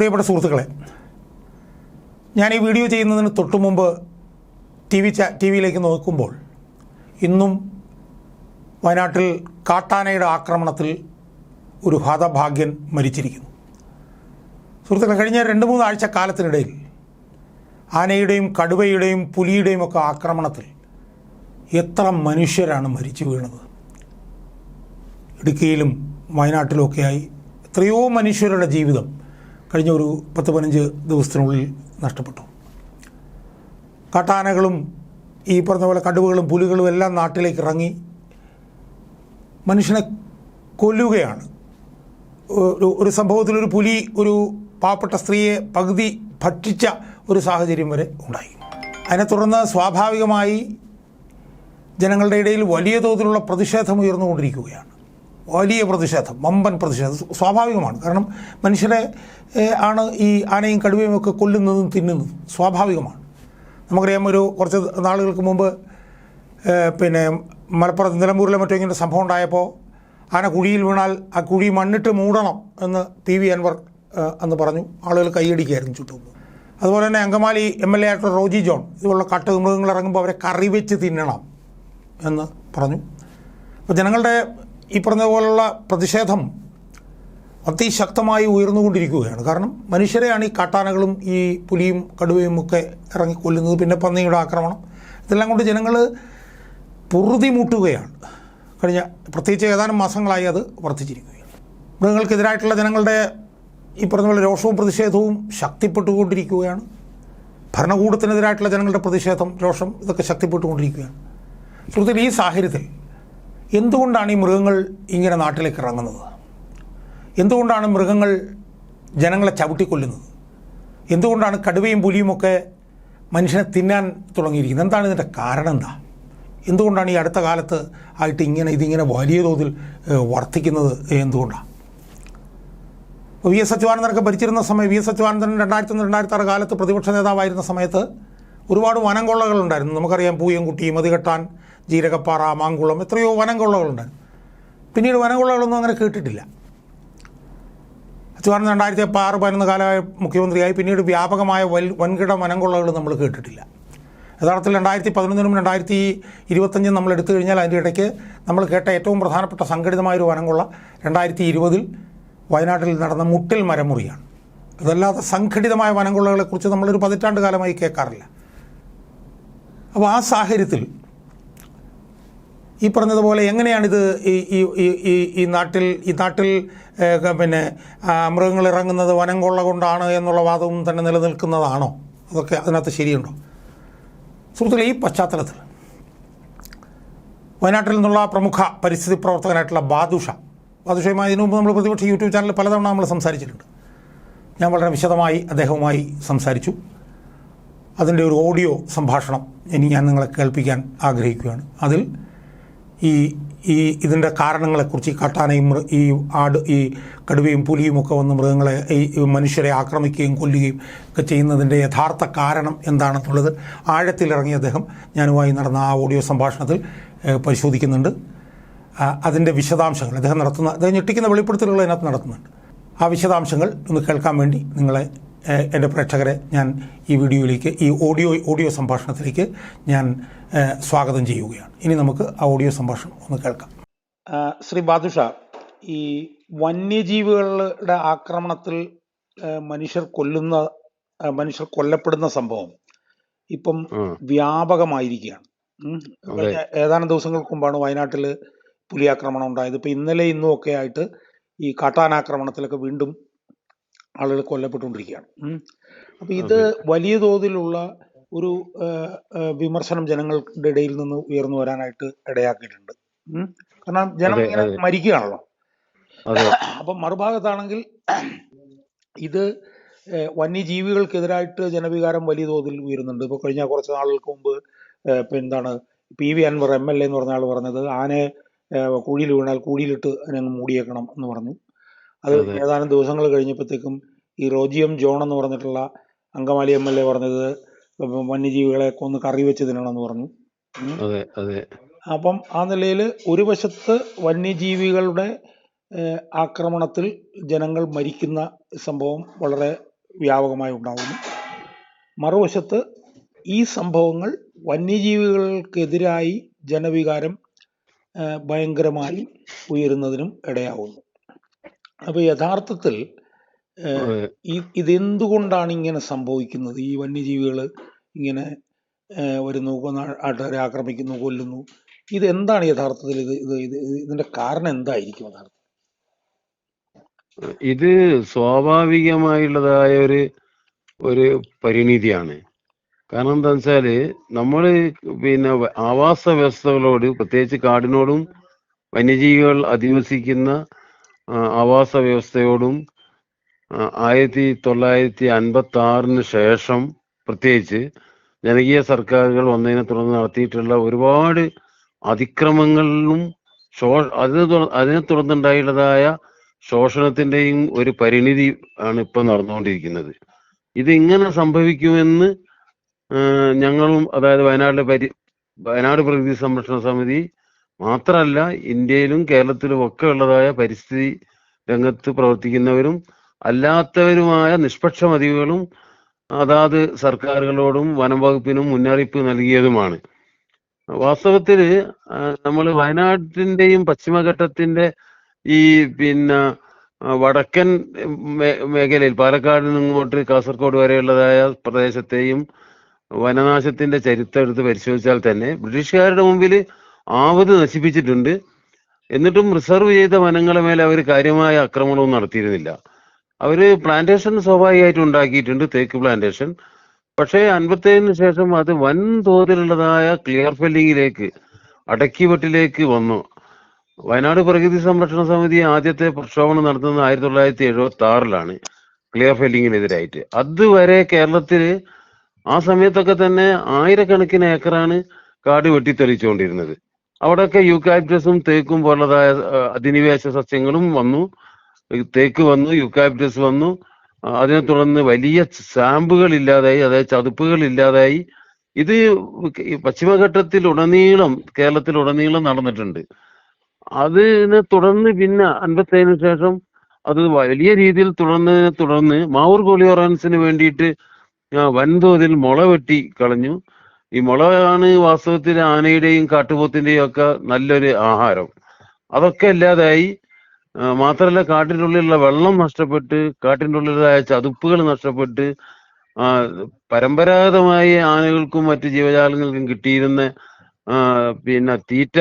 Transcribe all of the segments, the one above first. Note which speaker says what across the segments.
Speaker 1: പ്രിയപ്പെട്ട സുഹൃത്തുക്കളെ ഞാൻ ഈ വീഡിയോ ചെയ്യുന്നതിന് തൊട്ടു മുമ്പ് ടി വി ടി വിയിലേക്ക് നോക്കുമ്പോൾ ഇന്നും വയനാട്ടിൽ കാട്ടാനയുടെ ആക്രമണത്തിൽ ഒരു ഹതഭാഗ്യൻ മരിച്ചിരിക്കുന്നു. സുഹൃത്തുക്കളെ കഴിഞ്ഞ രണ്ട് മൂന്ന് ആഴ്ച കാലത്തിനിടയിൽ ആനയുടെയും കടുവയുടെയും പുലിയുടെയും ഒക്കെ ആക്രമണത്തിൽ എത്ര മനുഷ്യരാണ് മരിച്ചു വീണത്. ഇടുക്കിയിലും വയനാട്ടിലുമൊക്കെയായി എത്രയോ മനുഷ്യരുടെ ജീവിതം കഴിഞ്ഞ ഒരു പത്ത് പതിനഞ്ച് ദിവസത്തിനുള്ളിൽ നഷ്ടപ്പെട്ടു. കാട്ടാനകളും ഈ പറഞ്ഞ പോലെ കടുവകളും പുലികളും എല്ലാം നാട്ടിലേക്ക് ഇറങ്ങി മനുഷ്യനെ കൊല്ലുകയാണ്. ഒരു ഒരു സംഭവത്തിൽ ഒരു പുലി ഒരു പാവപ്പെട്ട സ്ത്രീയെ പകുതി ഭക്ഷിച്ച ഒരു സാഹചര്യം വരെ ഉണ്ടായി. അതിനെ തുടർന്ന് സ്വാഭാവികമായി ജനങ്ങളുടെ ഇടയിൽ വലിയ തോതിലുള്ള പ്രതിഷേധം ഉയർന്നുകൊണ്ടിരിക്കുകയാണ്. വലിയ പ്രതിഷേധം വമ്പൻ പ്രതിഷേധം സ്വാഭാവികമാണ്. കാരണം മനുഷ്യരെ ആണ് ഈ ആനയും കടുവയും ഒക്കെ കൊല്ലുന്നതും തിന്നുന്നതും സ്വാഭാവികമാണ്. നമുക്കറിയാം ഒരു കുറച്ച് നാളുകൾക്ക് മുമ്പ് പിന്നെ മലപ്പുറത്ത് നിലമ്പൂരിലെ മറ്റോ ഇങ്ങനെ സംഭവം ഉണ്ടായപ്പോൾ ആന കുഴിയിൽ വീണാൽ ആ കുഴി മണ്ണിട്ട് മൂടണം എന്ന് പി വി അൻവർ എന്ന് പറഞ്ഞു. ആളുകൾ കൈയടിക്കുകയായിരുന്നു ചുറ്റും അതുപോലെ തന്നെ അങ്കമാലി എം എൽ എ ആയിട്ടുള്ള റോജി ജോൺ ഇതുപോലുള്ള കട്ട് മൃഗങ്ങൾ ഇറങ്ങുമ്പോൾ അവരെ കറി വെച്ച് തിന്നണം എന്ന് പറഞ്ഞു. അപ്പോൾ ജനങ്ങളുടെ ഈ പറഞ്ഞ പോലുള്ള പ്രതിഷേധം അതിശക്തമായി ഉയർന്നുകൊണ്ടിരിക്കുകയാണ്. കാരണം മനുഷ്യരെയാണ് ഈ കാട്ടാനകളും ഈ പുലിയും കടുവയും ഒക്കെ ഇറങ്ങി കൊല്ലുന്നത് പിന്നെ പന്നിയുടെ ആക്രമണം. ഇതെല്ലാം കൊണ്ട് ജനങ്ങൾ പൊറുതിമുട്ടുകയാണ്. കഴിഞ്ഞ പ്രത്യേകിച്ച് ഏതാനും മാസങ്ങളായി അത് വർദ്ധിച്ചിരിക്കുകയാണ്. മൃഗങ്ങൾക്കെതിരായിട്ടുള്ള ജനങ്ങളുടെ ഈ പറഞ്ഞ പോലെ രോഷവും പ്രതിഷേധവും ശക്തിപ്പെട്ടുകൊണ്ടിരിക്കുകയാണ്. ഭരണകൂടത്തിനെതിരായിട്ടുള്ള ജനങ്ങളുടെ പ്രതിഷേധം രോഷം ഇതൊക്കെ ശക്തിപ്പെട്ടുകൊണ്ടിരിക്കുകയാണ്. സുഹൃത്തുക്കൾ ഈ സാഹചര്യത്തിൽ എന്തുകൊണ്ടാണ് ഈ മൃഗങ്ങൾ ഇങ്ങനെ നാട്ടിലേക്ക് ഇറങ്ങുന്നത്? എന്തുകൊണ്ടാണ് മൃഗങ്ങൾ ജനങ്ങളെ ചവിട്ടിക്കൊല്ലുന്നത്? എന്തുകൊണ്ടാണ് കടുവയും പുലിയുമൊക്കെ മനുഷ്യനെ തിന്നാൻ തുടങ്ങിയിരിക്കുന്നത്? എന്താണ് ഇതിന്റെ കാരണം എന്താ? എന്തുകൊണ്ടാണ് ഈ അടുത്ത കാലത്ത് ആയിട്ട് ഇങ്ങനെ ഇതിങ്ങനെ വലിയ തോതിൽ വർദ്ധിക്കുന്നത് എന്തുകൊണ്ടാണ്? വി എസ് അച്യുതാനന്ദനൊക്കെ ഭരിച്ചിരുന്ന സമയം വി എസ് അച്യുതാനന്ദൻ രണ്ടായിരത്തി ഒന്ന് രണ്ടായിരത്തി ആറ് കാലത്ത് പ്രതിപക്ഷ നേതാവായിരുന്ന സമയത്ത് ഒരുപാട് വനം കൊള്ളകളുണ്ടായിരുന്നു നമുക്കറിയാം പൂയംകുട്ടി മതികെട്ടാൻ ജീരകപ്പാറ മാങ്കുളം എത്രയോ വനംകൊള്ളകളുണ്ട് പിന്നീട് വനംകൊള്ളകളൊന്നും അങ്ങനെ കേട്ടിട്ടില്ല. അച്യുതാനന്ദൻ രണ്ടായിരത്തി ആറ് പതിനൊന്ന് കാലമായ മുഖ്യമന്ത്രിയായി. പിന്നീട് വ്യാപകമായ വൽ വൻകിട വനംകൊള്ളകൾ നമ്മൾ കേട്ടിട്ടില്ല. യഥാർത്ഥത്തിൽ രണ്ടായിരത്തി പതിനൊന്നിനും രണ്ടായിരത്തി ഇരുപത്തഞ്ചും നമ്മൾ എടുത്തു കഴിഞ്ഞാൽ അതിന്റെ ഇടയ്ക്ക് നമ്മൾ കേട്ട ഏറ്റവും പ്രധാനപ്പെട്ട സംഘടിതമായൊരു വനംകൊള്ള രണ്ടായിരത്തി ഇരുപതിൽ വയനാട്ടിൽ നടന്ന മുട്ടിൽ മരമുറിയാണ്. അതല്ലാതെ സംഘടിതമായ വനംകൊള്ളകളെക്കുറിച്ച് നമ്മളൊരു പതിറ്റാണ്ട് കാലമായി കേൾക്കാറില്ല. അപ്പോൾ ആ സാഹചര്യത്തിൽ ഈ പറഞ്ഞതുപോലെ എങ്ങനെയാണിത് ഈ ഈ ഈ- ഈ നാട്ടിൽ ഈ നാട്ടിൽ പിന്നെ മൃഗങ്ങൾ ഇറങ്ങുന്നത് വനം കൊള്ള കൊണ്ടാണ് എന്നുള്ള വാദവും തന്നെ നിലനിൽക്കുന്നതാണോ? അതൊക്കെ അതിനകത്ത് ശരിയുണ്ടോ? സുഹൃത്തുക്കളെ ഈ പശ്ചാത്തലത്തിൽ വയനാട്ടിൽ നിന്നുള്ള പ്രമുഖ പരിസ്ഥിതി പ്രവർത്തകനായിട്ടുള്ള ബാദുഷ ബാദുഷയുമായി ഇതിനു മുമ്പ് നമ്മൾ പ്രതിപക്ഷ യൂട്യൂബ് ചാനലിൽ പലതവണ നമ്മൾ സംസാരിച്ചിട്ടുണ്ട്. ഞാൻ വളരെ വിശദമായി അദ്ദേഹവുമായി സംസാരിച്ചു. അതിന്റെ ഒരു ഓഡിയോ സംഭാഷണം ഇനി ഞാൻ നിങ്ങളെ കേൾപ്പിക്കാൻ ആഗ്രഹിക്കുകയാണ്. അതിൽ ഈ ഈ ഇതിന്റെ കാരണങ്ങളെക്കുറിച്ച് ഈ കട്ടാനയും ഈ ആട് ഈ കടുവയും പുലിയും ഒക്കെ വന്ന് മൃഗങ്ങളെ ഈ മനുഷ്യരെ ആക്രമിക്കുകയും കൊല്ലുകയും ഒക്കെ ചെയ്യുന്നതിന്റെ യഥാർത്ഥ കാരണം എന്താണെന്നുള്ളത് ആഴത്തിലിറങ്ങിയ അദ്ദേഹം ഞാനുമായി നടന്ന ആ ഓഡിയോ സംഭാഷണത്തിൽ പരിശോധിക്കുന്നുണ്ട്. അതിന്റെ വിശദാംശങ്ങൾ അദ്ദേഹം നടത്തുന്ന അദ്ദേഹം ഞെട്ടിക്കുന്ന വെളിപ്പെടുത്തലുകൾ അതിനകത്ത് നടത്തുന്നുണ്ട്. ആ വിശദാംശങ്ങൾ ഒന്ന് കേൾക്കാൻ വേണ്ടി നിങ്ങളെ എന്റെ പ്രേക്ഷകരെ ഞാൻ ഈ വീഡിയോയിലേക്ക് ഈ ഓഡിയോ ഓഡിയോ സംഭാഷണത്തിലേക്ക് ഞാൻ സ്വാഗതം ചെയ്യുകയാണ്. ഇനി നമുക്ക് ആ ഓഡിയോ സംഭാഷണം ഒന്ന് കേൾക്കാം. ശ്രീ ബാദുഷ ഈ വന്യജീവികളുടെ ആക്രമണത്തിൽ മനുഷ്യർ കൊല്ലുന്ന മനുഷ്യർ കൊല്ലപ്പെടുന്ന സംഭവം ഇപ്പം വ്യാപകമായിരിക്കുകയാണ്. ഏതാനും ദിവസങ്ങൾക്ക് മുമ്പാണ് വയനാട്ടിൽ പുലിയാക്രമണം ഉണ്ടായത്. ഇപ്പം ഇന്നലെ ഇന്നും ഒക്കെ ആയിട്ട് ഈ കാട്ടാനാക്രമണത്തിലൊക്കെ വീണ്ടും ആളുകൾ കൊല്ലപ്പെട്ടുകൊണ്ടിരിക്കുകയാണ്. അപ്പോൾ അപ്പം ഇത് വലിയ തോതിലുള്ള ഒരു വിമർശനം ജനങ്ങളുടെ ഇടയിൽ നിന്ന് ഉയർന്നു വരാനായിട്ട് ഇടയാക്കിയിട്ടുണ്ട്. കാരണം ജനം ഇങ്ങനെ. മരിക്കുകയാണല്ലോ. അപ്പം മറുഭാഗത്താണെങ്കിൽ ഇത് വന്യജീവികൾക്കെതിരായിട്ട് ജനവികാരം വലിയ തോതിൽ ഉയരുന്നുണ്ട്. ഇപ്പോൾ കഴിഞ്ഞ കുറച്ച് നാളുകൾക്ക് മുമ്പ് ഇപ്പം എന്താണ് P V Anvar M L A എന്ന് പറഞ്ഞ ആൾ പറഞ്ഞത് ആനയെ കുഴിയിൽ വീണാൽ കുഴിയിലിട്ട് അതിനങ്ങ് മൂടിയേക്കണം എന്ന് പറഞ്ഞു. അതെ. ഏതാനും ദിവസങ്ങൾ കഴിഞ്ഞപ്പോഴത്തേക്കും ഈ റോജിയം ജോൺ എന്ന് പറഞ്ഞിട്ടുള്ള അങ്കമാലി എം എൽ എ പറഞ്ഞത് വന്യജീവികളെ കൊന്ന് കറി വെച്ച് തിന്നണമെന്ന് പറഞ്ഞു
Speaker 2: അതെ അതെ.
Speaker 1: അപ്പം ആ നിലയിൽ ഒരു വശത്ത് വന്യജീവികളുടെ ആക്രമണത്തിൽ ജനങ്ങൾ മരിക്കുന്ന സംഭവം വളരെ വ്യാപകമായി ഉണ്ടാകുന്നു മറുവശത്ത് ഈ സംഭവങ്ങൾ വന്യജീവികൾക്കെതിരായി ജനവികാരം ഭയങ്കരമായി ഉയരുന്നതിനും ഇടയാവുന്നു. അപ്പോൾ യഥാർത്ഥത്തിൽ ഇതെന്തുകൊണ്ടാണ് ഇങ്ങനെ സംഭവിക്കുന്നത്? ഈ വന്യജീവികൾ ഇങ്ങനെ വരുന്നു നാട്ടുകാരെ ആക്രമിക്കുന്നു കൊല്ലുന്നു. ഇതെന്താണ് യഥാർത്ഥത്തിൽ ഇത് ഇത് ഇത് ഇതിന്റെ കാരണം എന്തായിരിക്കും യഥാർത്ഥത്തിൽ?
Speaker 2: ഇത് സ്വാഭാവികമായുള്ളതായ ഒരു ഒരു പരിണിതിയാണ്. കാരണം എന്താ വെച്ചാൽ നമ്മൾ പിന്നെ ആവാസ വ്യവസ്ഥകളോട് പ്രത്യേകിച്ച് കാടിനോടും വന്യജീവികൾ അധിവസിക്കുന്ന ആവാസ വ്യവസ്ഥയോടും ആയിരത്തി തൊള്ളായിരത്തി അൻപത്തി ആറിന് ശേഷം പ്രത്യേകിച്ച് ജനകീയ സർക്കാരുകൾ വന്നതിനെ തുടർന്ന് നടത്തിയിട്ടുള്ള ഒരുപാട് അതിക്രമങ്ങളിലും ശോ അതിനെ അതിനെ തുടർന്നുണ്ടായുള്ളതായ ശോഷണത്തിന്റെയും ഒരു പരിണിതി ആണ് ഇപ്പൊ നടന്നുകൊണ്ടിരിക്കുന്നത്. ഇത് ഇങ്ങനെ സംഭവിക്കുമെന്ന് ഞങ്ങളും അതായത് വയനാട് പരി വയനാട് പ്രകൃതി സംരക്ഷണ സമിതി മാത്രമല്ല ഇന്ത്യയിലും കേരളത്തിലും ഒക്കെ ഉള്ളതായ പരിസ്ഥിതി രംഗത്ത് പ്രവർത്തിക്കുന്നവരും അല്ലാത്തവരുമായ നിഷ്പക്ഷമതികളും അതാത് സർക്കാരുകളോടും വനം വകുപ്പിനും മുന്നറിയിപ്പ് നൽകിയതുമാണ്. വാസ്തവത്തിൽ നമ്മൾ വയനാട്ടിന്റെയും പശ്ചിമഘട്ടത്തിന്റെ ഈ പിന്നെ വടക്കൻ മേഖലയിൽ പാലക്കാട് നിന്ന് ഇങ്ങോട്ട് കാസർഗോഡ് വരെയുള്ളതായ പ്രദേശത്തെയും വനനാശത്തിന്റെ ചരിത്രം എടുത്ത് പരിശോധിച്ചാൽ തന്നെ ബ്രിട്ടീഷുകാരുടെ മുമ്പിൽ ആവത് നശിപ്പിച്ചിട്ടുണ്ട്. എന്നിട്ടും റിസർവ് ചെയ്ത വനങ്ങളെ മേലെ അവർ കാര്യമായ ആക്രമണവും നടത്തിയിരുന്നില്ല. അവർ പ്ലാന്റേഷൻ സ്വാഭാവികമായിട്ട് ഉണ്ടാക്കിയിട്ടുണ്ട് തേക്ക് പ്ലാന്റേഷൻ പക്ഷേ അൻപത്തേഴിന് ശേഷം അത് വൻ തോതിലുള്ളതായ ക്ലിയർ ഫെല്ലിങ്ങിലേക്ക് അടക്കിവെട്ടിലേക്ക് വന്നു. വയനാട് പ്രകൃതി സംരക്ഷണ സമിതി ആദ്യത്തെ പ്രക്ഷോഭണം നടത്തുന്നത് ആയിരത്തി തൊള്ളായിരത്തി എഴുപത്തി ആറിലാണ് ക്ലിയർ ഫെല്ലിങ്ങിനെതിരായിട്ട് അതുവരെ കേരളത്തിൽ ആ സമയത്തൊക്കെ തന്നെ ആയിരക്കണക്കിന് ഏക്കറാണ് കാട് വെട്ടിത്തെളിച്ചുകൊണ്ടിരുന്നത്. അവിടെയൊക്കെ യൂക്കാലിപ്റ്റസും തേക്കും പോലുള്ളതായ അധിനിവേശ സസ്യങ്ങളും വന്നു. തേക്ക് വന്നു യുക്കാപ്റ്റസ് വന്നു. അതിനെ തുടർന്ന് വലിയ സാമ്പുകൾ ഇല്ലാതായി അതായത് ചതുപ്പുകൾ ഇല്ലാതായി ഇത് പശ്ചിമഘട്ടത്തിൽ ഉടനീളം കേരളത്തിൽ ഉടനീളം നടന്നിട്ടുണ്ട്. അതിനെ തുടർന്ന് പിന്നെ അൻപത്തേഴിന് ശേഷം അത് വലിയ രീതിയിൽ തുടർന്നതിനെ തുടർന്ന് മാവൂർ കോളിയോറൻസിന് വേണ്ടിയിട്ട് വൻതോതിൽ മുള വെട്ടി കളഞ്ഞു. ഈ മുളയാണ് വാസ്തവത്തിൽ ആനയുടെയും കാട്ടുപോത്തിന്റെയും ഒക്കെ നല്ലൊരു ആഹാരം. അതൊക്കെ ഇല്ലാതായി. മാത്രമല്ല കാട്ടിന്റെ ഉള്ളിലുള്ള വെള്ളം നഷ്ടപ്പെട്ട് കാട്ടിന്റെ ഉള്ളിലായ ചതുപ്പുകൾ നഷ്ടപ്പെട്ട് പരമ്പരാഗതമായി ആനകൾക്കും മറ്റ് ജീവജാലങ്ങൾക്കും കിട്ടിയിരുന്ന പിന്നെ തീറ്റ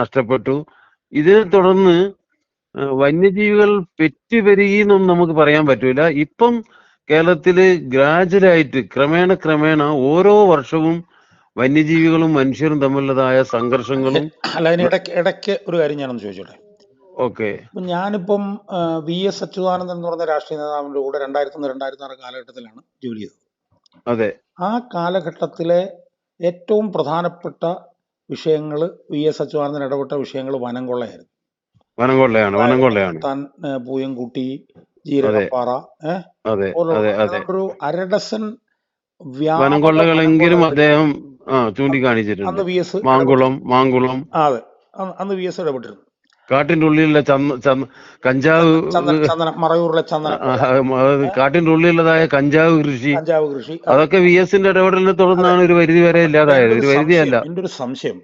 Speaker 2: നഷ്ടപ്പെട്ടു. ഇതിനെ തുടർന്ന് വന്യജീവികൾ പെറ്റുപെരുകിയെന്നൊന്നും നമുക്ക് പറയാൻ പറ്റൂല. ഇപ്പം കേരളത്തിൽ ഗ്രാജുവലായിട്ട് ക്രമേണ ക്രമേണ ഓരോ വർഷവും വന്യജീവികളും മനുഷ്യരും തമ്മിലുള്ളതായ സംഘർഷങ്ങളും
Speaker 1: അല്ല ഇടയ്ക്ക് ഒരു കാര്യം ഞാനൊന്ന് ചോദിച്ചോട്ടെ? ഇപ്പം ഞാനിപ്പം വി എസ് അച്യുതാനന്ദൻ എന്ന് പറഞ്ഞ രാഷ്ട്രീയ നേതാവിന്റെ കൂടെ രണ്ടായിരത്തി ഒന്ന് രണ്ടായിരത്തി ആറ് കാലഘട്ടത്തിലാണ് ജോലി ചെയ്തത്.
Speaker 2: അതെ.
Speaker 1: ആ കാലഘട്ടത്തിലെ ഏറ്റവും പ്രധാനപ്പെട്ട വിഷയങ്ങൾ വി എസ് അച്യുതാനന്ദൻ ഇടപെട്ട വിഷയങ്ങൾ വനംകൊള്ളയായിരുന്നു. വനംകൊള്ളയാണ്
Speaker 2: വനം കൊള്ളയാണ് വനം കൊള്ളയാണ്
Speaker 1: താൻ പൂയംകുട്ടി ജീരകപ്പാറ ഒരു അരഡസൻ
Speaker 2: വനംകൊള്ളകളെങ്കിലും അദ്ദേഹം ചൂണ്ടിക്കാണിച്ചിട്ടുണ്ട്.
Speaker 1: അന്ന് വി എസ്
Speaker 2: മാങ്കുളം മാങ്കുളം.
Speaker 1: അതെ. അന്ന് വി എസ് ഇടപെട്ടിരുന്നു.
Speaker 2: കാട്ടിന്റെ ഉള്ളിലുള്ള ചന്ദ കഞ്ചാവ്
Speaker 1: മറയൂറിലെ ചന്ദന
Speaker 2: കാട്ടിന്റെ ഉള്ളിലുള്ളതായ കഞ്ചാവ് കൃഷി.
Speaker 1: കഞ്ചാവ് കൃഷി.
Speaker 2: അതൊക്കെ വി എസിന്റെ ഇടപെടലിനെ തുടർന്നാണ് ഒരു പരിധി വരെ ഇല്ലാതായത്. ഒരു പരിധിയല്ല
Speaker 1: എന്റെ ഒരു സംശയം.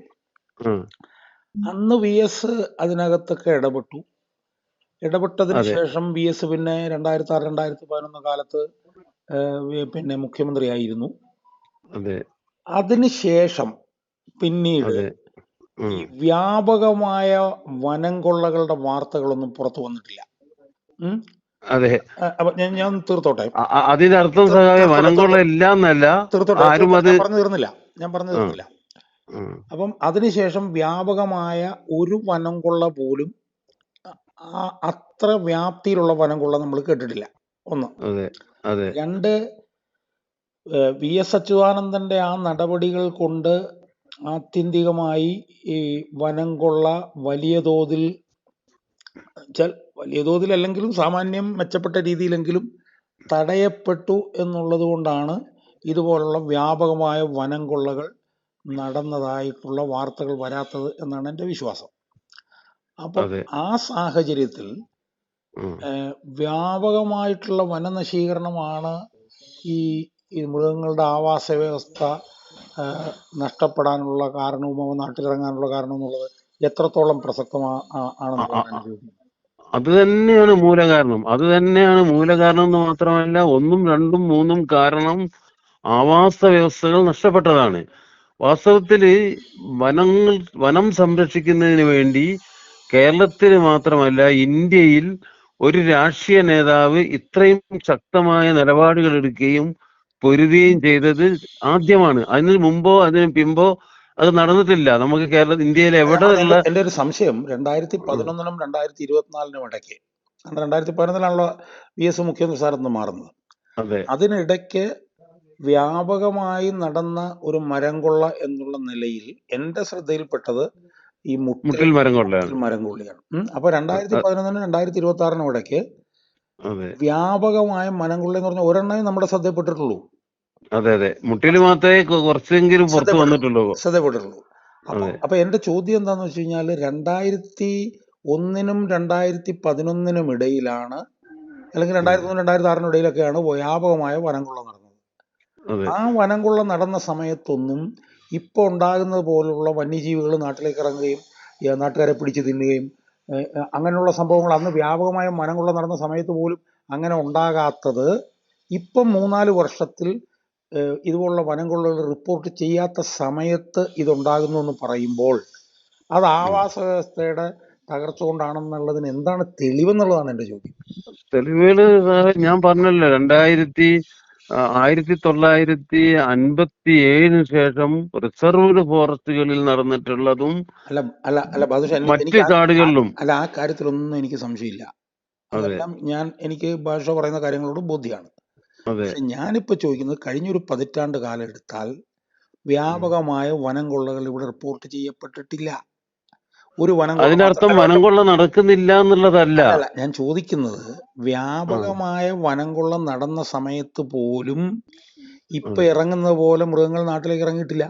Speaker 1: അന്ന് വി എസ് അതിനകത്തൊക്കെ ഇടപെട്ടു. ഇടപെട്ടതിന് ശേഷം വി എസ് പിന്നെ രണ്ടായിരത്തി ആറ് രണ്ടായിരത്തി പതിനൊന്ന് കാലത്ത് പിന്നെ മുഖ്യമന്ത്രിയായിരുന്നു.
Speaker 2: അതെ.
Speaker 1: അതിനുശേഷം പിന്നീട്. ഈ വ്യാപകമായ വനം കൊള്ളകളുടെ വാർത്തകളൊന്നും പുറത്തു വന്നിട്ടില്ല.
Speaker 2: അതെ.
Speaker 1: ഞാൻ ഞാൻ തീർത്തോട്ടെ.
Speaker 2: അതിനർത്ഥം സഹായ വനം കൊള്ള ഇല്ല എന്നല്ല ആരും അത്
Speaker 1: പറഞ്ഞു തീർന്നില്ല. ഞാൻ പറഞ്ഞു. തീർന്നില്ല. അപ്പം അതിനുശേഷം വ്യാപകമായ ഒരു വനം കൊള്ള പോലും അത്ര വ്യാപ്തിയിലുള്ള വനം കൊള്ള നമ്മൾ കേട്ടിട്ടില്ല. ഒന്ന്. രണ്ട് വി എസ് അച്യുതാനന്ദന്റെ ആ നടപടികൾ കൊണ്ട് ആത്യന്തികമായി ഈ വനം കൊള്ള വലിയ തോതിൽ വെച്ചാൽ വലിയ തോതിലല്ലെങ്കിലും സാമാന്യം മെച്ചപ്പെട്ട രീതിയിലെങ്കിലും തടയപ്പെട്ടു എന്നുള്ളത് കൊണ്ടാണ് ഇതുപോലുള്ള വ്യാപകമായ വനം കൊള്ളകൾ നടന്നതായിട്ടുള്ള വാർത്തകൾ വരാത്തത് എന്നാണ് എന്റെ വിശ്വാസം. അപ്പൊ ആ സാഹചര്യത്തിൽ വ്യാപകമായിട്ടുള്ള വനനശീകരണമാണ് ഈ ഈ മൃഗങ്ങളുടെ ആവാസ വ്യവസ്ഥ നഷ്ടപ്പെടാനുള്ള കാരണവും അവ നാട്ടിലിറങ്ങാനുള്ള കാരണവും എന്നുള്ളത് എത്രത്തോളം പ്രസക്തമാണെന്ന്
Speaker 2: അത് തന്നെയാണ് മൂലകാരണം. അത് തന്നെയാണ് മൂലകാരണം എന്ന് മാത്രമല്ല ഒന്നും രണ്ടും മൂന്നും കാരണം ആവാസ വ്യവസ്ഥകൾ നഷ്ടപ്പെട്ടതാണ്. വാസ്തവത്തിൽ വനങ്ങൾ വനം സംരക്ഷിക്കുന്നതിന് വേണ്ടി കേരളത്തിന് മാത്രമല്ല ഇന്ത്യയിൽ ഒരു രാഷ്ട്രീയ നേതാവ് ഇത്രയും ശക്തമായ നിലപാടുകൾ എടുക്കുകയും പൊരുതുകയും ചെയ്തത് ആദ്യമാണ്. അതിന് മുമ്പോ അതിന് പിമ്പോ അത് നടന്നിട്ടില്ല. നമുക്ക് കേരള ഇന്ത്യയിൽ എവിടെ
Speaker 1: എന്റെ ഒരു സംശയം രണ്ടായിരത്തി പതിനൊന്നിനും രണ്ടായിരത്തി ഇരുപത്തിനാലിനും ഇടയ്ക്ക് രണ്ടായിരത്തി പതിനൊന്നിലാണല്ലോ വി എസ് മുഖ്യമന്ത്രി സ്ഥാനത്ത് മാറുന്നത്.
Speaker 2: അതെ.
Speaker 1: അതിനിടയ്ക്ക് വ്യാപകമായി നടന്ന ഒരു മരം കൊള്ള എന്നുള്ള നിലയിൽ എന്റെ ശ്രദ്ധയിൽപ്പെട്ടത് ഈ മുട്ടിൽ
Speaker 2: മുട്ടിൽ മരം കൊള്ളയാണ്
Speaker 1: മുട്ടിൽ മരം കൊള്ളിയാണ് ഉം. അപ്പൊ രണ്ടായിരത്തി പതിനൊന്നിനും രണ്ടായിരത്തി ഇരുപത്തി ആറിനും ഇടയ്ക്ക് വ്യാപകമായ മനംകൊള്ളി എന്ന് പറഞ്ഞാൽ ഒരെണ്ണേ നമ്മുടെ ശ്രദ്ധയിൽപ്പെട്ടിട്ടുള്ളൂ.
Speaker 2: അതെ അതെ. മുട്ടിൽ മാത്രമേ കുറച്ചെങ്കിലും പുറത്ത് വന്നിട്ടുള്ളൂ.
Speaker 1: ശ്രദ്ധപ്പെട്ടിട്ടുള്ളൂ അപ്പൊ
Speaker 2: എന്റെ
Speaker 1: അപ്പൊ ചോദ്യം എന്താന്ന് വെച്ച് കഴിഞ്ഞാൽ രണ്ടായിരത്തി ഒന്നിനും രണ്ടായിരത്തി പതിനൊന്നിനും ഇടയിലാണ് അല്ലെങ്കിൽ. രണ്ടായിരത്തി ഒന്ന് രണ്ടായിരത്തി ആറിനും ഇടയിലൊക്കെയാണ് വ്യാപകമായ വനംകൊള്ള നടന്നത്. ആ വനംകൊള്ള നടന്ന സമയത്തൊന്നും ഇപ്പോൾ ഉണ്ടാകുന്നത് പോലുള്ള വന്യജീവികൾ നാട്ടിലേക്ക് ഇറങ്ങുകയും നാട്ടുകാരെ പിടിച്ചു തിന്നുകയും അങ്ങനെയുള്ള സംഭവങ്ങൾ അന്ന് വ്യാപകമായ വനം കൊള്ള നടന്ന സമയത്ത് പോലും അങ്ങനെ ഉണ്ടാകാത്തത് ഇപ്പം മൂന്നാൽ വർഷത്തിൽ ഇതുപോലുള്ള വനംകൊള്ളകൾ റിപ്പോർട്ട് ചെയ്യാത്ത സമയത്ത് ഇതുണ്ടാകുന്നു എന്ന് പറയുമ്പോൾ അത്. ആവാസ വ്യവസ്ഥയുടെ തകർച്ച കൊണ്ടാണെന്നുള്ളതിന് എന്താണ് തെളിവെന്നുള്ളതാണ് എന്റെ ചോദ്യം
Speaker 2: തെളിവുകൾ സാറേ ഞാൻ പറഞ്ഞല്ലോ രണ്ടായിരത്തി ആയിരത്തി തൊള്ളായിരത്തി അൻപത്തി ഏഴിന് ശേഷം റിസർവ്ഡ് ഫോറസ്റ്റുകളിൽ നടന്നിട്ടുള്ളതും
Speaker 1: അല്ല അല്ല അല്ല ബാദുഷ
Speaker 2: മറ്റ്
Speaker 1: ആ- കാര്യത്തിൽ
Speaker 2: കാടുകളിലും
Speaker 1: അല്ല ആ കാര്യത്തിലൊന്നും എനിക്ക് സംശയമില്ല. അതെല്ലാം ഞാൻ എനിക്ക് ഭാഷ പറയുന്ന കാര്യങ്ങളോട് ബോധ്യമാണ് പക്ഷെ ഞാനിപ്പോ ചോദിക്കുന്നത് കഴിഞ്ഞൊരു പതിറ്റാണ്ട് കാലം എടുത്താൽ വ്യാപകമായ വനം കൊള്ളകൾ ഇവിടെ റിപ്പോർട്ട് ചെയ്യപ്പെട്ടിട്ടില്ല. ഒരു വനം അതിനർത്ഥം
Speaker 2: വനം കൊള്ളം നടക്കുന്നില്ല എന്നുള്ളതല്ല.
Speaker 1: ഞാൻ ചോദിക്കുന്നത് വ്യാപകമായ വനം കൊള്ള നടന്ന സമയത്ത് പോലും ഇപ്പൊ
Speaker 2: ഇറങ്ങുന്ന
Speaker 1: ഇറങ്ങുന്നത് പോലെ മൃഗങ്ങൾ നാട്ടിലേക്ക് ഇറങ്ങിയിട്ടില്ല.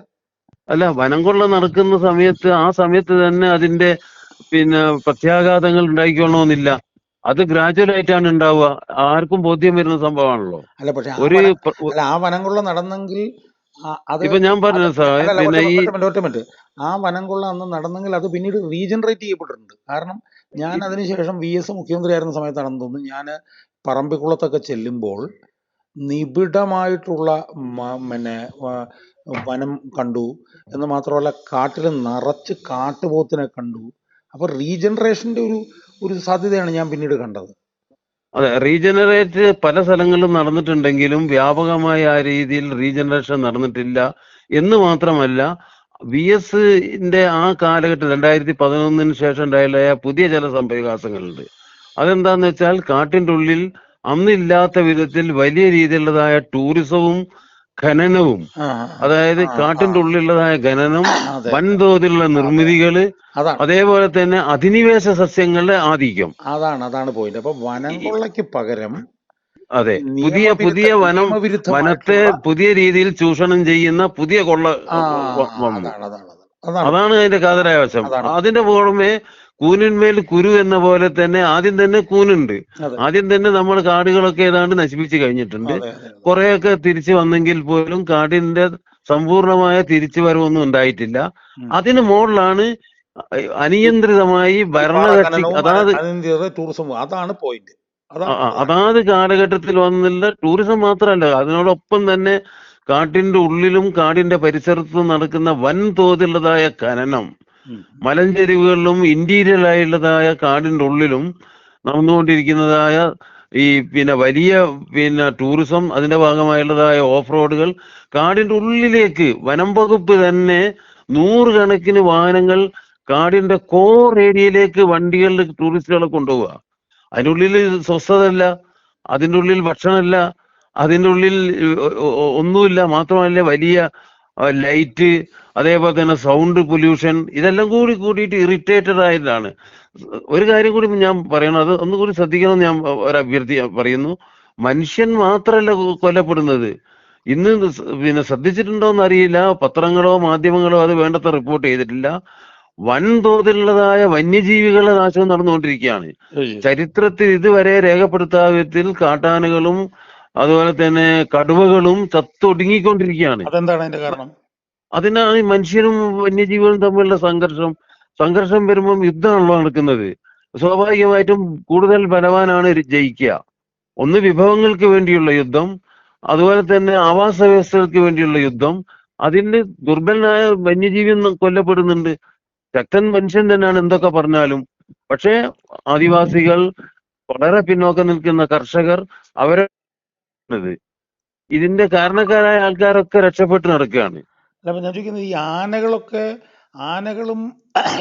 Speaker 2: അല്ല വനം കൊള്ള നടക്കുന്ന സമയത്ത് ആ സമയത്ത് തന്നെ അതിന്റെ പിന്നെ പ്രത്യാഘാതങ്ങൾ ഉണ്ടായിക്കൊള്ളണമെന്നില്ല. അത് ഗ്രാജുവൽ ആയിട്ടാണ് ഉണ്ടാവുക. ആർക്കും ബോധ്യം വരുന്ന സംഭവമാണല്ലോ.
Speaker 1: അല്ല പക്ഷെ
Speaker 2: ഒരു
Speaker 1: ആ വനം കൊള്ള നടന്നെങ്കിൽ
Speaker 2: ഇപ്പൊ ഞാൻ പറഞ്ഞു സാർ പിന്നെ ഈ
Speaker 1: ഒറ്റ ആ വനം കൊള്ള അന്ന് നടന്നെങ്കിൽ അത് പിന്നീട് റീജനറേറ്റ് ചെയ്യപ്പെട്ടിട്ടുണ്ട്. കാരണം ഞാൻ അതിനുശേഷം വി എസ് മുഖ്യമന്ത്രി ആയിരുന്ന സമയത്താണെന്ന് തോന്നുന്നു. ഞാൻ പറമ്പിക്കുളത്തൊക്കെ ചെല്ലുമ്പോൾ നിബിഡമായിട്ടുള്ള പിന്നെ വനം കണ്ടു. എന്ന് മാത്രമല്ല കാട്ടിൽ നിറച്ച് കാട്ടുപോത്തിനെ കണ്ടു. അപ്പൊ റീജനറേഷന്റെ ഒരു ഒരു സാധ്യതയാണ് ഞാൻ പിന്നീട് കണ്ടത്.
Speaker 2: അതെ റീജനറേറ്റ് പല സ്ഥലങ്ങളിലും നടന്നിട്ടുണ്ടെങ്കിലും വ്യാപകമായ ആ രീതിയിൽ റീജനറേഷൻ നടന്നിട്ടില്ല. എന്ന് മാത്രമല്ല വി എസിന്റെ ആ കാലഘട്ടം രണ്ടായിരത്തി പതിനൊന്നിന് ശേഷം ഉണ്ടായ പുതിയ ചില സംഭവവികാസങ്ങളുണ്ട്. അതെന്താന്ന് വെച്ചാൽ കാട്ടിന്റെ ഉള്ളിൽ അന്നില്ലാത്ത വിധത്തിൽ വലിയ രീതിയിലുള്ളതായ ടൂറിസവും ഖനനവും അതായത് കാട്ടിന്റെ ഉള്ളിലുള്ളതായ ഖനനം വൻതോതിലുള്ള
Speaker 1: നിർമ്മിതികൾ
Speaker 2: അതേപോലെ തന്നെ അധിനിവേശ സസ്യങ്ങളുടെ ആധിക്യം.
Speaker 1: അതാണ് അതാണ് പോയിന്റ് അപ്പൊ വനം പകരം
Speaker 2: അതെ. പുതിയ പുതിയ വനം വനത്തെ പുതിയ രീതിയിൽ ചൂഷണം ചെയ്യുന്ന പുതിയ കൊള്ള
Speaker 1: അതാണ്
Speaker 2: അതിന്റെ കാതലായ വശം അതിന്റെ പുറമെ കൂനിന്മേൽ കുരു എന്ന പോലെ തന്നെ ആദ്യം തന്നെ കൂനുണ്ട്. ആദ്യം തന്നെ നമ്മൾ കാടുകളൊക്കെ ഏതാണ്ട് നശിപ്പിച്ച് കഴിഞ്ഞിട്ടുണ്ട്. കുറെയൊക്കെ തിരിച്ചു വന്നെങ്കിൽ പോലും കാടിന്റെ സമ്പൂർണമായ തിരിച്ചു വരവൊന്നും ഉണ്ടായിട്ടില്ല. അതിന് മുകളിലാണ് അനിയന്ത്രിതമായി ഭരണകക്ഷി അതായത്
Speaker 1: ടൂറിസം അതാണ് പോയിന്റ്
Speaker 2: അതാത് കാലഘട്ടത്തിൽ വന്നില്ല. ടൂറിസം മാത്രമല്ല അതിനോടൊപ്പം തന്നെ കാട്ടിന്റെ ഉള്ളിലും കാടിന്റെ പരിസരത്തും നടക്കുന്ന വൻതോതിലുള്ളതായ ഖനനം. മലഞ്ചെരിവുകളിലും ഇന്റീരിയലായുള്ളതായ കാടിന്റെ ഉള്ളിലും നടന്നുകൊണ്ടിരിക്കുന്നതായ ഈ പിന്നെ വലിയ പിന്നെ ടൂറിസം അതിന്റെ ഭാഗമായുള്ളതായ ഓഫ് റോഡുകൾ കാടിന്റെ ഉള്ളിലേക്ക് വനം വകുപ്പ് തന്നെ നൂറുകണക്കിന് വാഹനങ്ങൾ കാടിന്റെ കോർ ഏരിയയിലേക്ക് വണ്ടികളിൽ ടൂറിസ്റ്റുകളെ കൊണ്ടുപോവുക. അതിനുള്ളിൽ സ്വസ്ഥതല്ല അതിന്റെ ഉള്ളിൽ ഭക്ഷണമല്ല അതിന്റെ ഉള്ളിൽ ഒന്നുമില്ല മാത്രമല്ല വലിയ ലൈറ്റ് അതേപോലെ തന്നെ സൗണ്ട് പൊല്യൂഷൻ ഇതെല്ലാം കൂടി കൂടിയിട്ട് ഇറിറ്റേറ്റഡ് ആയതാണ്. ഒരു കാര്യം കൂടി ഞാൻ പറയണം. അത് ഒന്നുകൂടി ശ്രദ്ധിക്കണം ഞാൻ ഒരു അഭ്യർത്ഥി പറയുന്നു. മനുഷ്യൻ മാത്രമല്ല കൊല്ലപ്പെടുന്നത്. ഇന്ന് പിന്നെ ശ്രദ്ധിച്ചിട്ടുണ്ടോ എന്ന് അറിയില്ല പത്രങ്ങളോ മാധ്യമങ്ങളോ അത് വേണ്ടത്ര റിപ്പോർട്ട് ചെയ്തിട്ടില്ല. വൻതോതിലുള്ളതായ വന്യജീവികളുടെ നാശം നടന്നുകൊണ്ടിരിക്കുകയാണ്. ചരിത്രത്തിൽ ഇതുവരെ രേഖപ്പെടുത്താത്ത വിധത്തിൽ കാട്ടാനകളും അതുപോലെ തന്നെ കടുവകളും ചത്തൊടുങ്ങിക്കൊണ്ടിരിക്കുകയാണ്.
Speaker 1: അതെന്താണ് അതിന്റെ കാരണം?
Speaker 2: അതിനാണ് ഈ മനുഷ്യരും വന്യജീവികളും തമ്മിലുള്ള സംഘർഷം. സംഘർഷം വരുമ്പം യുദ്ധമാണല്ലോ നടക്കുന്നത്. സ്വാഭാവികമായിട്ടും കൂടുതൽ ബലവാനാണ് ജയിക്കുക. ഒന്ന് വിഭവങ്ങൾക്ക് വേണ്ടിയുള്ള യുദ്ധം അതുപോലെ തന്നെ ആവാസ വ്യവസ്ഥകൾക്ക് വേണ്ടിയുള്ള യുദ്ധം. അതിന് ദുർബലനായ വന്യജീവി കൊല്ലപ്പെടുന്നുണ്ട്. ശക്തൻ മനുഷ്യൻ തന്നെയാണ് എന്തൊക്കെ പറഞ്ഞാലും. പക്ഷേ ആദിവാസികൾ വളരെ പിന്നോക്കം നിൽക്കുന്ന കർഷകർ അവരെ ഇത്. ഇതിന്റെ കാരണക്കാരായ ആൾക്കാരൊക്കെ രക്ഷപ്പെട്ട് നടക്കുകയാണ്.
Speaker 1: അല്ല ഞാൻ ചോദിക്കുന്നത് ഈ ആനകളൊക്കെ ആനകളും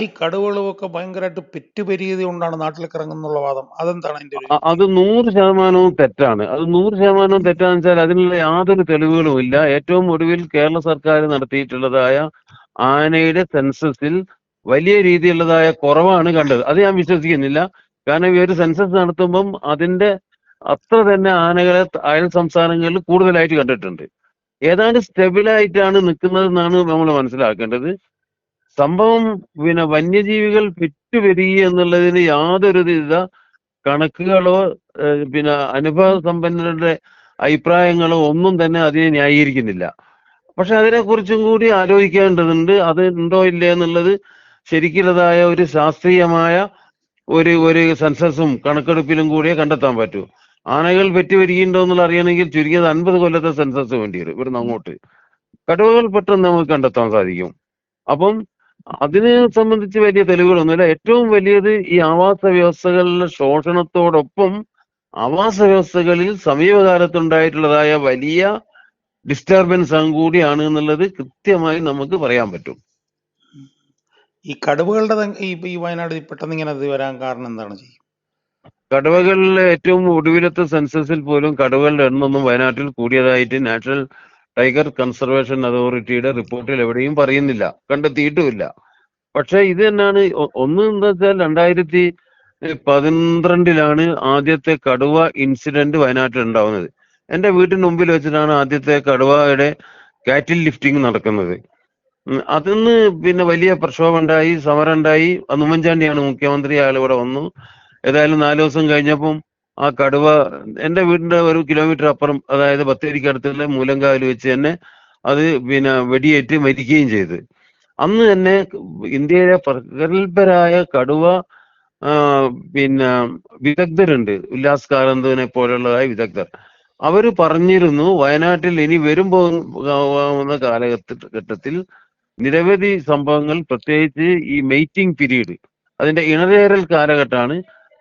Speaker 1: ഈ കടുവകളും ഒക്കെ ഭയങ്കരമായിട്ട് പെറ്റുപെരിയത് കൊണ്ടാണ് നാട്ടിലേക്ക് ഇറങ്ങുന്നുള്ള വാദം. അതെന്താണ് അതിന്റെ
Speaker 2: അത് നൂറ് ശതമാനവും തെറ്റാണ്. അത് നൂറ് ശതമാനവും തെറ്റാന്ന് വെച്ചാൽ അതിനുള്ള യാതൊരു തെളിവുകളും ഇല്ല. ഏറ്റവും ഒടുവിൽ കേരള സർക്കാർ നടത്തിയിട്ടുള്ളതായ ആനയുടെ സെൻസസിൽ വലിയ രീതിയിലുള്ളതായ കുറവാണ് കണ്ടത്. അത് ഞാൻ വിശ്വസിക്കുന്നില്ല. കാരണം ഈ ഒരു സെൻസസ് നടത്തുമ്പം അതിന്റെ അത്ര തന്നെ ആനകളെ അയൽ സംസ്ഥാനങ്ങളിൽ കൂടുതലായിട്ട് കണ്ടിട്ടുണ്ട്. ഏതാണ്ട് സ്റ്റെബിളായിട്ടാണ് നിൽക്കുന്നതെന്നാണ് നമ്മൾ മനസ്സിലാക്കേണ്ടത്. സംഭവം പിന്നെ വന്യജീവികൾ പെറ്റുപെരുകി എന്നുള്ളതിന് യാതൊരു വിധ കണക്കുകളോ പിന്നെ അനുഭവ സമ്പന്നരുടെ അഭിപ്രായങ്ങളോ ഒന്നും തന്നെ അതിനെ ന്യായീകരിക്കുന്നില്ല. പക്ഷെ അതിനെക്കുറിച്ചും കൂടി ആലോചിക്കേണ്ടതുണ്ട്. അത് ഉണ്ടോ ഇല്ലേ എന്നുള്ളത് ശരിക്കുള്ളതായ ഒരു ശാസ്ത്രീയമായ ഒരു ഒരു സെൻസസും കണക്കെടുപ്പിലും കൂടിയേ കണ്ടെത്താൻ പറ്റൂ. ആനകൾ പെറ്റി വരികയുണ്ടോ എന്നുള്ള അറിയണമെങ്കിൽ ചുരുങ്ങിയത് അൻപത് കൊല്ലത്തെ സെൻസസ് വേണ്ടി വരും. ഇവിടുന്ന് അങ്ങോട്ട്. കടുവകൾ പെട്ടെന്ന് നമുക്ക് കണ്ടെത്താൻ സാധിക്കും. അപ്പം അതിനെ സംബന്ധിച്ച് വലിയ തെളിവുകളൊന്നുമില്ല. ഏറ്റവും വലിയത് ഈ ആവാസ വ്യവസ്ഥകളിലെ ശോഷണത്തോടൊപ്പം ആവാസ വ്യവസ്ഥകളിൽ സമീപകാലത്തുണ്ടായിട്ടുള്ളതായ വലിയ ഡിസ്റ്റർബൻസ് കൂടിയാണ് എന്നുള്ളത് കൃത്യമായി നമുക്ക് പറയാൻ പറ്റും.
Speaker 1: ഈ കടുവകളുടെ ഈ വയനാട് പെട്ടെന്ന് ഇങ്ങനെ വരാൻ കാരണം എന്താണ് ചെയ്യും
Speaker 2: കടുവകളിലെ ഏറ്റവും ഒടുവിലത്തെ സെൻസസിൽ പോലും കടുവകളുടെ എണ്ണമൊന്നും വയനാട്ടിൽ കൂടിയതായിട്ട് നാഷണൽ ടൈഗർ കൺസർവേഷൻ അതോറിറ്റിയുടെ റിപ്പോർട്ടിൽ എവിടെയും പറയുന്നില്ല. കണ്ടെത്തിയിട്ടുമില്ല. പക്ഷെ ഇത് തന്നെയാണ്. ഒന്ന് എന്താ വെച്ചാൽ രണ്ടായിരത്തി പന്ത്രണ്ടിലാണ് ആദ്യത്തെ കടുവ ഇൻസിഡന്റ് വയനാട്ടിൽ ഉണ്ടാവുന്നത്. എന്റെ വീട്ടിന് മുമ്പിൽ വെച്ചിട്ടാണ് ആദ്യത്തെ കടുവയുടെ കാറ്റിൽ ലിഫ്റ്റിംഗ് നടക്കുന്നത്. അതിന്ന് പിന്നെ വലിയ പ്രക്ഷോഭം ഉണ്ടായി സമരം ഉണ്ടായി. ഉമ്മൻചാണ്ടിയാണ് മുഖ്യമന്ത്രി അയാൾ ഇവിടെ വന്നു. ഏതായാലും നാല് ദിവസം കഴിഞ്ഞപ്പം ആ കടുവ എന്റെ വീടിന്റെ ഒരു കിലോമീറ്റർ അപ്പുറം അതായത് ബത്തേരിക്ക് അടുത്തുള്ള മൂലങ്കാവിൽ വെച്ച് തന്നെ അത് പിന്നെ വെടിയേറ്റ് മരിക്കുകയും ചെയ്ത്. അന്ന് തന്നെ ഇന്ത്യയിലെ പ്രഗത്ഭരായ കടുവ പിന്നെ വിദഗ്ധരുണ്ട്. ഉല്ലാസ് കാരന്തുവിനെ പോലുള്ളതായ വിദഗ്ധർ. അവർ പറഞ്ഞിരുന്നു വയനാട്ടിൽ ഇനി വരും പോകുന്ന കാലഘട്ടത്തിൽ നിരവധി സംഭവങ്ങൾ പ്രത്യേകിച്ച് ഈ മെയ്റ്റിംഗ് പീരീഡ് അതിന്റെ ഇണചേരൽ കാലഘട്ടമാണ്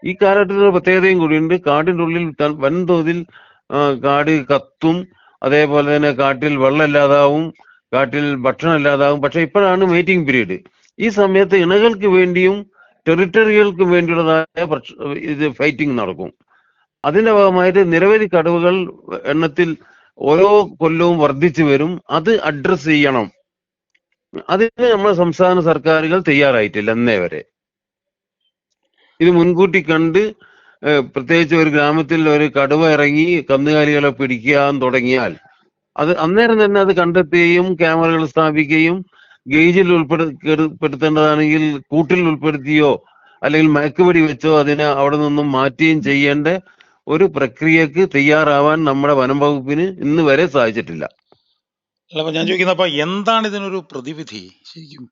Speaker 2: ഈ കാലഘട്ടത്തിൽ പ്രത്യേകതയും കൂടിയുണ്ട്. കാടിന്റെ ഉള്ളിൽ വൻതോതിൽ കാട് കത്തും അതേപോലെ തന്നെ കാട്ടിൽ വെള്ളം ഇല്ലാതാവും കാട്ടിൽ ഭക്ഷണം ഇല്ലാതാവും പക്ഷെ ഇപ്പോഴാണ് മീറ്റിംഗ് പീരീഡ് ഈ സമയത്ത് ഇണകൾക്ക് വേണ്ടിയും ടെറിട്ടറികൾക്ക് വേണ്ടിയുള്ളതായ ഇത് ഫൈറ്റിംഗ് നടക്കും. അതിന്റെ ഭാഗമായിട്ട് നിരവധി കടുവകൾ എണ്ണത്തിൽ ഓരോ കൊല്ലവും വർദ്ധിച്ചു വരും. അത് അഡ്രസ് ചെയ്യണം. അതിന് നമ്മുടെ സംസ്ഥാന സർക്കാരുകൾ തയ്യാറായിട്ടില്ല എന്നേ വരെ. ഇത് മുൻകൂട്ടി കണ്ട് പ്രത്യേകിച്ച് ഒരു ഗ്രാമത്തിൽ ഒരു കടുവ ഇറങ്ങി കന്നുകാലികളെ പിടിക്കാൻ തുടങ്ങിയാൽ അത് അന്നേരം തന്നെ അത് കണ്ടെത്തുകയും ക്യാമറകൾ സ്ഥാപിക്കുകയും ഗേജിൽ ഉൾപ്പെടുത്തേണ്ടതാണെങ്കിൽ കൂട്ടിൽ ഉൾപ്പെടുത്തിയോ അല്ലെങ്കിൽ മയക്കുപടി വെച്ചോ അതിനെ അവിടെ നിന്നും മാറ്റുകയും ചെയ്യേണ്ട ഒരു പ്രക്രിയക്ക് തയ്യാറാവാൻ നമ്മുടെ വനം വകുപ്പിന് ഇന്ന് വരെ സാധിച്ചിട്ടില്ല.
Speaker 1: അല്ല ഞാൻ ചോദിക്കുന്നത് അപ്പൊ എന്താണ് ഇതിനൊരു പ്രതിവിധി? ശരിക്കും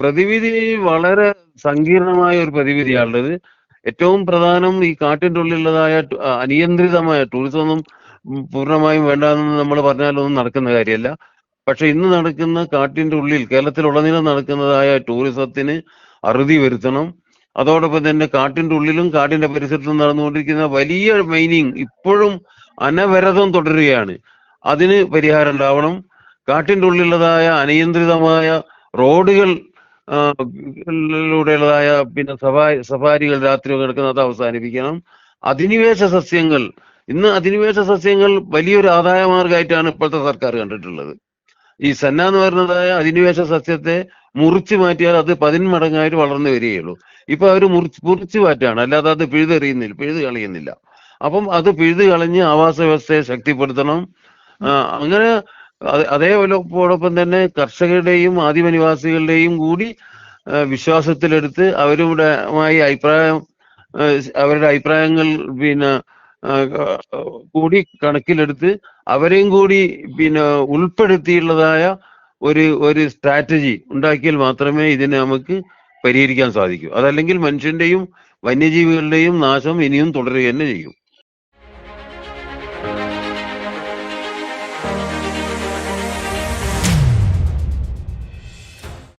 Speaker 2: പ്രതിവിധി വളരെ സങ്കീർണമായ ഒരു പ്രതിവിധിയാണുള്ളത്. ഏറ്റവും പ്രധാനം ഈ കാട്ടിന്റെ ഉള്ളിലുള്ളതായ അനിയന്ത്രിതമായ ടൂറിസം ഒന്നും പൂർണമായും വേണ്ടെന്ന് നമ്മൾ പറഞ്ഞാലൊന്നും നടക്കുന്ന കാര്യമല്ല. പക്ഷെ ഇന്ന് നടക്കുന്ന കാട്ടിന്റെ ഉള്ളിൽ കേരളത്തിലുടനീളം നടക്കുന്നതായ ടൂറിസത്തിന് അറുതി വരുത്തണം. അതോടൊപ്പം തന്നെ കാട്ടിന്റെ ഉള്ളിലും കാടിന്റെ പരിസരത്തും നടന്നുകൊണ്ടിരിക്കുന്ന വലിയ മൈനിങ് ഇപ്പോഴും അനവരതം തുടരുകയാണ്. അതിന് പരിഹാരം ഉണ്ടാവണം. കാട്ടിന്റെ ഉള്ളിലുള്ളതായ അനിയന്ത്രിതമായ റോഡുകൾ ിലൂടെയുള്ളതായ പിന്നെ സഫാരി സഫാരികൾ രാത്രി കിടക്കുന്നത് അവസാനിപ്പിക്കണം. അധിനിവേശ സസ്യങ്ങൾ. ഇന്ന് അധിനിവേശ സസ്യങ്ങൾ വലിയൊരു ആദായ മാർഗമായിട്ടാണ് ഇപ്പോഴത്തെ സർക്കാർ കണ്ടിട്ടുള്ളത്. ഈ സന്ന എന്ന് പറയുന്നതായ അധിനിവേശ സസ്യത്തെ മുറിച്ചു മാറ്റിയാൽ അത് പതിന്മടങ്ങായിട്ട് വളർന്നു വരികയുള്ളൂ. ഇപ്പൊ അവർ മുറിച്ച് മുറിച്ചു മാറ്റാണ്. അല്ലാതെ അത് പിഴുതെറിയുന്നില്ല പിഴുത് കളയുന്നില്ല. അപ്പം അത് പിഴുത് കളഞ്ഞ് ആവാസ വ്യവസ്ഥയെ ശക്തിപ്പെടുത്തണം അങ്ങനെ അതേപോലൊപ്പം തന്നെ കർഷകരുടെയും ആദിമനിവാസികളുടെയും കൂടി വിശ്വാസത്തിലെടുത്ത് അവരുടെ അഭിപ്രായം അവരുടെ അഭിപ്രായങ്ങൾ പിന്നെ കൂടി കണക്കിലെടുത്ത് അവരെയും കൂടി പിന്നെ ഉൾപ്പെടുത്തിയുള്ളതായ ഒരു ഒരു സ്ട്രാറ്റജി ഉണ്ടാക്കിയാൽ മാത്രമേ ഇതിനെ നമുക്ക് പരിഹരിക്കാൻ സാധിക്കൂ. അതല്ലെങ്കിൽ മനുഷ്യന്റെയും വന്യജീവികളുടെയും നാശം ഇനിയും തുടരുക തന്നെ ചെയ്യും.